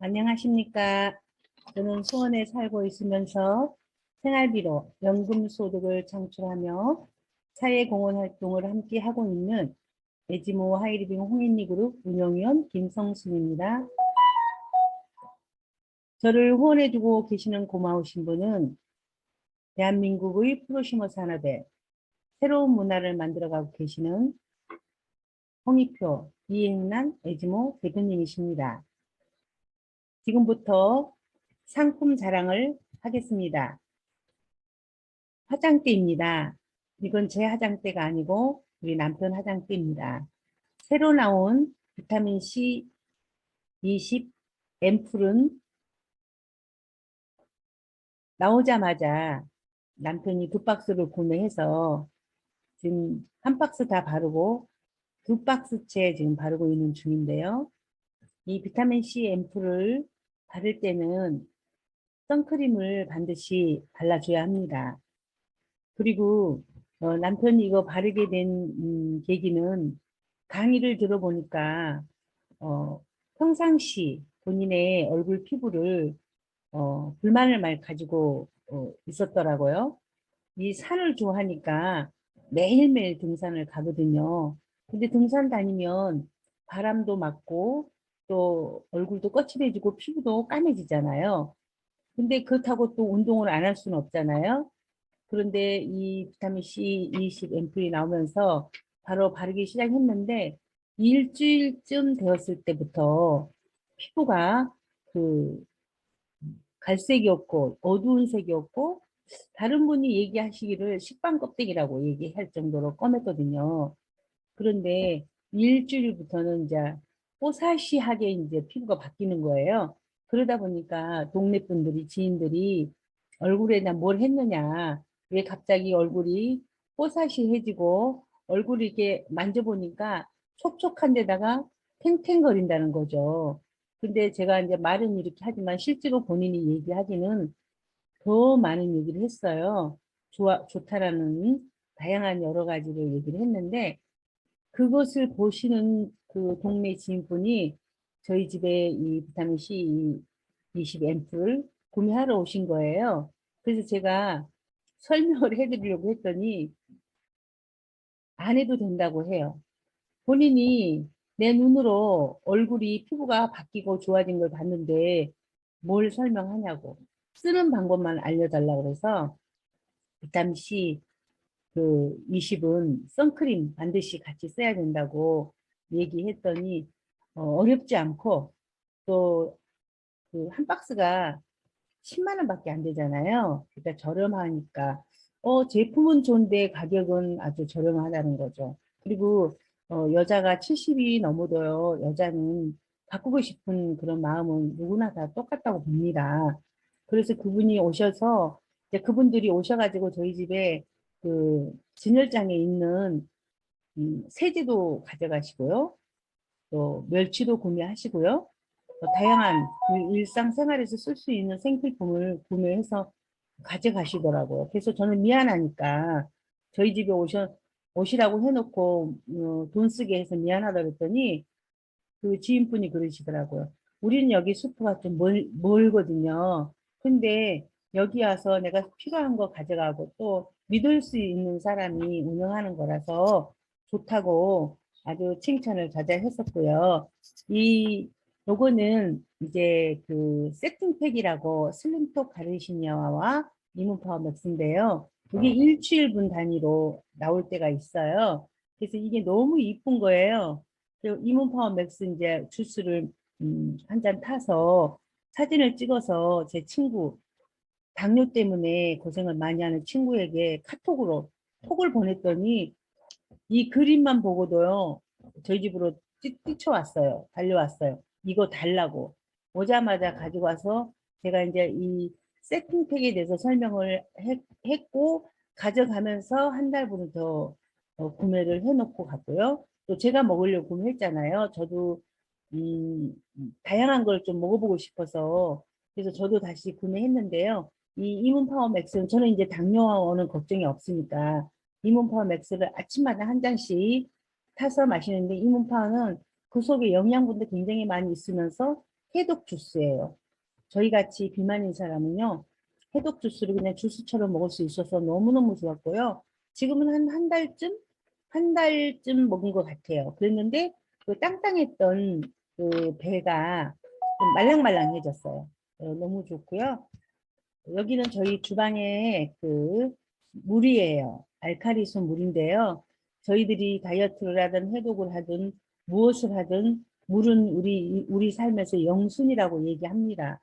안녕하십니까. 저는 수원에 살고 있으면서 생활비로 연금 소득을 창출하며 사회공헌 활동을 함께 하고 있는 에지모 하이리빙 홍인리 그룹 운영위원 김성순입니다. 저를 후원해주고 계시는 고마우신 분은 대한민국의 프로시머 산업에 새로운 문화를 만들어가고 계시는 홍익표 이행난 에지모 대표님이십니다. 지금부터 상품 자랑을 하겠습니다. 화장대입니다. 이건 제 화장대가 아니고 우리 남편 화장대입니다. 새로 나온 비타민C 20 앰플은 나오자마자 남편이 두 박스를 구매해서 지금 한 박스 다 바르고 두 박스째 지금 바르고 있는 중인데요. 이 비타민C 앰플을 바를 때는 선크림을 반드시 발라줘야 합니다. 그리고 어, 남편이 이거 바르게 된 음, 계기는 강의를 들어보니까 어, 평상시 본인의 얼굴 피부를 어, 불만을 많이 가지고 어, 있었더라고요. 이 산을 좋아하니까 매일매일 등산을 가거든요. 근데 등산 다니면 바람도 맞고 또 얼굴도 거칠해지고 피부도 까매지잖아요. 근데 그렇다고 또 운동을 안 할 수는 없잖아요. 그런데 이 비타민C 20 앰플이 나오면서 바로 바르기 시작했는데 일주일쯤 되었을 때부터 피부가 그 갈색이었고 어두운 색이었고 다른 분이 얘기하시기를 식빵 껍데기라고 얘기할 정도로 검했거든요. 그런데 일주일부터는 이제 뽀사시하게 이제 피부가 바뀌는 거예요. 그러다 보니까 동네 분들이 지인들이 얼굴에다 뭘 했느냐 왜 갑자기 얼굴이 뽀사시해지고 얼굴이 이렇게 만져보니까 촉촉한 데다가 탱탱거린다는 거죠. 근데 제가 이제 말은 이렇게 하지만 실제로 본인이 얘기하기는 더 많은 얘기를 했어요. 좋아, 좋다라는 다양한 여러 가지를 얘기를 했는데 그것을 보시는 그 동네 지인분이 저희 집에 이 비타민C 20 앰플 구매하러 오신 거예요. 그래서 제가 설명을 해드리려고 했더니 안 해도 된다고 해요. 본인이 내 눈으로 얼굴이 피부가 바뀌고 좋아진 걸 봤는데 뭘 설명하냐고 쓰는 방법만 알려달라고 그래서 비타민C 그 20은 선크림 반드시 같이 써야 된다고 얘기했더니 어, 렵지 않고 또 그 한 박스가 10만 원밖에 안 되잖아요. 그러니까 저렴하니까 어 제품은 좋은데 가격은 아주 저렴하다는 거죠. 그리고 어, 여자가 70이 넘어도요. 여자는 바꾸고 싶은 그런 마음은 누구나 다 똑같다고 봅니다. 그래서 그분이 오셔서 이제 그분들이 오셔가지고 저희 집에 그 진열장에 있는 음, 세제도 가져가시고요. 또 멸치도 구매하시고요. 또 다양한 그 일상생활에서 쓸 수 있는 생필품을 구매해서 가져가시더라고요. 그래서 저는 미안하니까 저희 집에 오셔, 오시라고 해놓고 어, 돈 쓰게 해서 미안하다 그랬더니 그 지인분이 그러시더라고요. 우리는 여기 슈퍼가 좀 멀, 멀거든요. 근데 여기 와서 내가 필요한 거 가져가고 또 믿을 수 있는 사람이 운영하는 거라서 좋다고 아주 칭찬을 자자했었고요. 이 요거는 이제 그 세팅팩이라고 슬림톡 가르시니아와 이문파워 맥스인데요. 이게 일주일분 단위로 나올 때가 있어요. 그래서 이게 너무 이쁜 거예요. 그리고 이문파워 맥스 이제 주스를 음, 한 잔 타서 사진을 찍어서 제 친구 당뇨 때문에 고생을 많이 하는 친구에게 카톡으로 톡을 보냈더니 이 그림만 보고도요 저희 집으로 뛰, 뛰쳐왔어요. 달려왔어요. 이거 달라고. 오자마자 가지고 와서 제가 이제 이 세팅팩에 대해서 설명을 했, 했고 가져가면서 한 달분을 더 어, 구매를 해놓고 갔고요. 또 제가 먹으려고 구매했잖아요. 저도 음, 다양한 걸 좀 먹어보고 싶어서 그래서 저도 다시 구매했는데요. 이 이문파워 맥스는 저는 이제 당뇨와는 걱정이 없으니까 이문파워 맥스를 아침마다 한 잔씩 타서 마시는데 이문파워는 그 속에 영양분도 굉장히 많이 있으면서 해독 주스예요. 저희 같이 비만인 사람은요, 해독 주스를 그냥 주스처럼 먹을 수 있어서 너무너무 좋았고요. 지금은 한 한 달쯤? 한 달쯤 먹은 것 같아요. 그랬는데 그 땅땅했던 그 배가 좀 말랑말랑해졌어요. 어, 너무 좋고요. 여기는 저희 주방에 그 물이에요. 알카리수 물인데요. 저희들이 다이어트를 하든 해독을 하든 무엇을 하든 물은 우리 우리 삶에서 영순이라고 얘기합니다.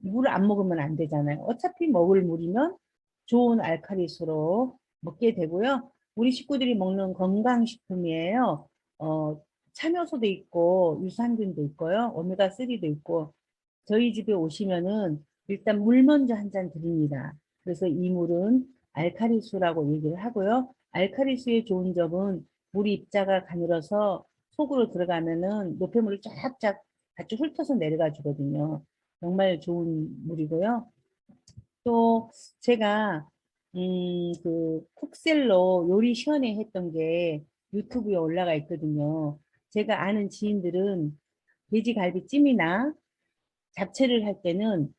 물을 안 먹으면 안 되잖아요. 어차피 먹을 물이면 좋은 알카리수로 먹게 되고요. 우리 식구들이 먹는 건강식품이에요. 어, 참효소도 있고 유산균도 있고요. 오메가3도 있고 저희 집에 오시면은 일단 물 먼저 한 잔 드립니다. 그래서 이 물은 알카리수라고 얘기를 하고요. 알카리수의 좋은 점은 물이 입자가 가늘어서 속으로 들어가면은 노폐물을 쫙쫙 같이 훑어서 내려가 주거든요. 정말 좋은 물이고요. 또 제가 음, 그 쿡셀로 요리 시연회 했던 게 유튜브에 올라가 있거든요. 제가 아는 지인들은 돼지갈비찜이나 잡채를 할 때는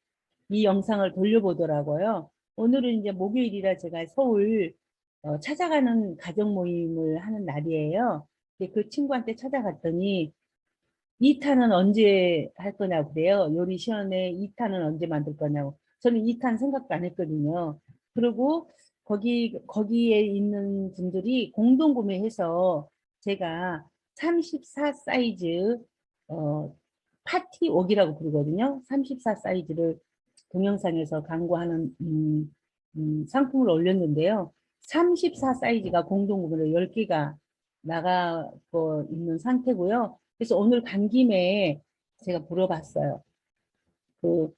이 영상을 돌려보더라고요. 오늘은 이제 목요일이라 제가 서울 어, 찾아가는 가족 모임을 하는 날이에요. 그 친구한테 찾아갔더니 2탄은 언제 할 거냐고 그래요. 요리 시연회 2탄은 언제 만들 거냐고. 저는 2탄 생각도 안 했거든요. 그리고 거기 거기에 있는 분들이 공동 구매해서 제가 34 사이즈 어 파티 옥이라고 부르거든요. 34 사이즈를 동영상에서 광고하는 음, 음, 상품을 올렸는데요. 34 사이즈가 공동 구매로 10개가 나가고 있는 상태고요. 그래서 오늘 간 김에 제가 물어봤어요. 그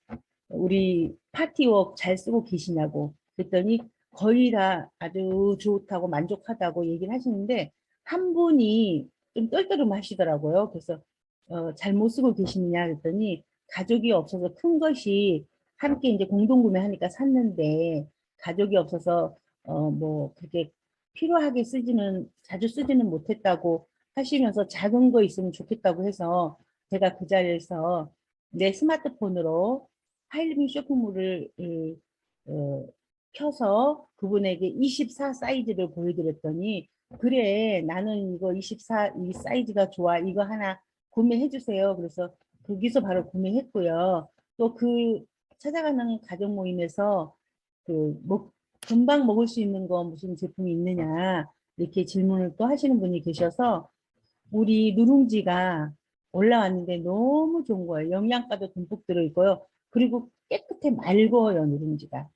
우리 파티웍 잘 쓰고 계시냐고 그랬더니 거의 다 아주 좋다고 만족하다고 얘기를 하시는데 한 분이 좀 떨떠름 하시더라고요. 그래서 어, 잘 못 쓰고 계시느냐 그랬더니 가족이 없어서 큰 것이 함께 이제 공동 구매하니까 샀는데 가족이 없어서 어 뭐 그렇게 필요하게 쓰지는 자주 쓰지는 못했다고 하시면서 작은 거 있으면 좋겠다고 해서 제가 그 자리에서 내 스마트폰으로 하이리빙 쇼핑몰을 음, 어, 켜서 그분에게 24 사이즈를 보여드렸더니 그래 나는 이거 24 이 사이즈가 좋아 이거 하나 구매해 주세요. 그래서 거기서 바로 구매했고요. 또 그 찾아가는 가족 모임에서 그 뭐, 금방 먹을 수 있는 거 무슨 제품이 있느냐 이렇게 질문을 또 하시는 분이 계셔서 우리 누룽지가 올라왔는데 너무 좋은 거예요. 영양가도 듬뿍 들어있고요. 그리고 깨끗해 맑어요 누룽지가.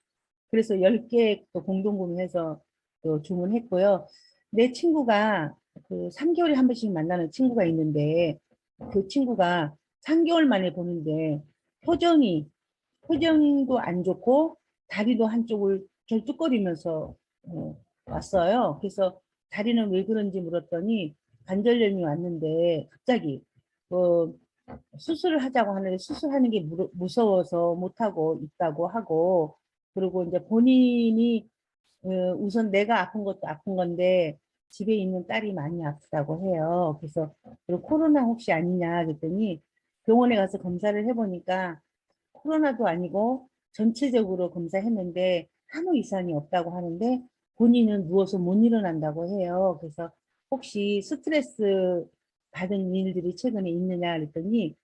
그래서 10개 또 공동 구매해서 또 주문했고요. 내 친구가 그 3개월에 한 번씩 만나는 친구가 있는데 그 친구가 3개월 만에 보는데 표정이 표정도 안 좋고 다리도 한쪽을 절뚝거리면서 어, 왔어요. 그래서 다리는 왜 그런지 물었더니 관절염이 왔는데 갑자기 뭐 수술을 하자고 하는데 수술하는 게 무- 무서워서 못하고 있다고 하고 그리고 이제 본인이 어, 우선 내가 아픈 것도 아픈 건데 집에 있는 딸이 많이 아프다고 해요. 그래서 그리고 코로나 혹시 아니냐 그랬더니 병원에 가서 검사를 해보니까 코로나도 아니고 전체적으로 검사했는데 아무 이상이 없다고 하는데 본인은 누워서 못 일어난다고 해요. 그래서 혹시 스트레스 받은 일들이 최근에 있느냐 그랬더니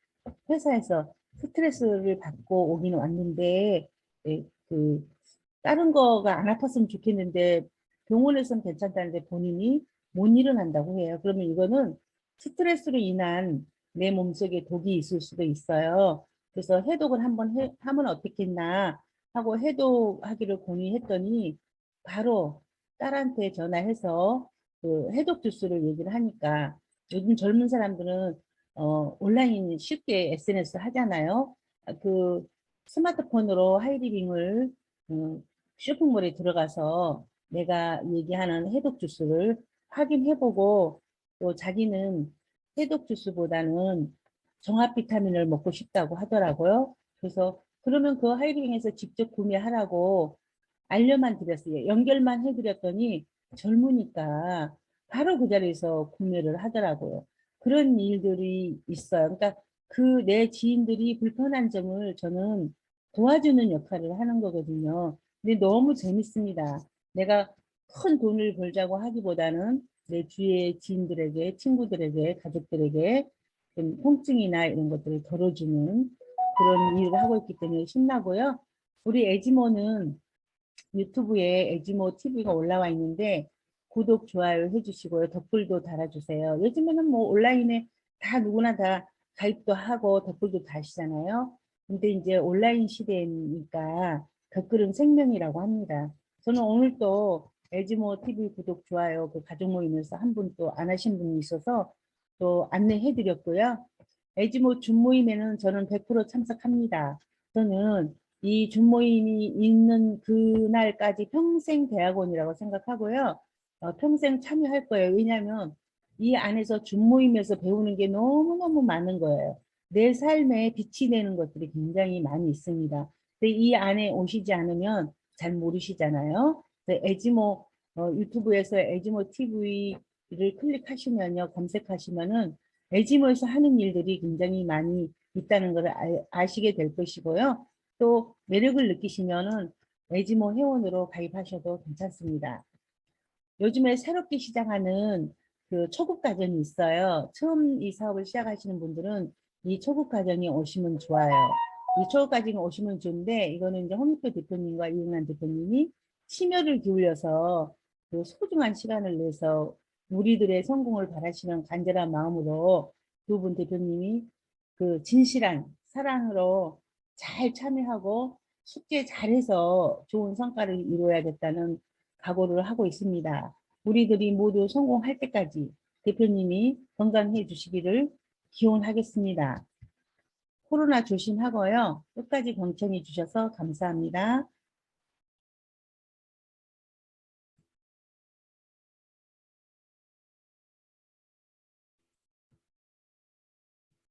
회사에서 스트레스를 받고 오긴 왔는데 예, 그 다른 거가 안 아팠으면 좋겠는데 병원에서는 괜찮다는데 본인이 못 일어난다고 해요. 그러면 이거는 스트레스로 인한 내 몸속에 독이 있을 수도 있어요. 그래서 해독을 한번 해, 하면 어떻겠나 하고 해독하기를 건의했더니 바로 딸한테 전화해서 그 해독 주스를 얘기를 하니까 요즘 젊은 사람들은 어, 온라인 쉽게 SNS 하잖아요. 아, 그 스마트폰으로 하이리빙을 음, 쇼핑몰에 들어가서 내가 얘기하는 해독 주스를 확인해보고 또 자기는 해독 주스보다는 정합 비타민을 먹고 싶다고 하더라고요. 그래서 그러면 그 하이링에서 직접 구매하라고 알려만 드렸어요. 연결만 해드렸더니 젊으니까 바로 그 자리에서 구매를 하더라고요. 그런 일들이 있어요. 그러니까 그 내 지인들이 불편한 점을 저는 도와주는 역할을 하는 거거든요. 근데 너무 재밌습니다. 내가 큰 돈을 벌자고 하기보다는 내 주위의 지인들에게, 친구들에게, 가족들에게 좀 통증이나 이런 것들을 덜어주는 그런 일을 하고 있기 때문에 신나고요. 우리 에지모는 유튜브에 에지모 TV가 올라와 있는데 구독, 좋아요 해주시고요. 댓글도 달아주세요. 요즘에는 뭐 온라인에 다 누구나 다 가입도 하고 댓글도 다시잖아요. 근데 이제 온라인 시대니까 댓글은 생명이라고 합니다. 저는 오늘 또 에지모 TV 구독, 좋아요 그 가족 모임에서 한 분 또 안 하신 분이 있어서 또 안내해 드렸고요. 에지모 준 모임에는 저는 100% 참석합니다. 저는 이 준 모임이 있는 그날까지 평생 대학원이라고 생각하고요. 어, 평생 참여할 거예요. 왜냐하면 이 안에서 준 모임에서 배우는 게 너무너무 많은 거예요. 내 삶에 빛이 되는 것들이 굉장히 많이 있습니다. 근데 이 안에 오시지 않으면 잘 모르시잖아요. 에지모 어, 유튜브에서 에지모 TV 를 클릭하시면요. 검색하시면은 에지모에서 하는 일들이 굉장히 많이 있다는 걸 아, 아시게 될 것이고요. 또 매력을 느끼시면은 에지모 회원으로 가입하셔도 괜찮습니다. 요즘에 새롭게 시작하는 그 초급 과정이 있어요. 처음 이 사업을 시작하시는 분들은 이 초급 과정에 오시면 좋아요. 이 초급 과정에 오시면 좋은데 이거는 이제 홍익표 대표님과 이용란 대표님이 심혈을 기울여서 그 소중한 시간을 내서 우리들의 성공을 바라시는 간절한 마음으로 두 분 대표님이 그 진실한 사랑으로 잘 참여하고 숙제 잘해서 좋은 성과를 이루어야겠다는 각오를 하고 있습니다. 우리들이 모두 성공할 때까지 대표님이 건강해 주시기를 기원하겠습니다. 코로나 조심하고요. 끝까지 경청해 주셔서 감사합니다.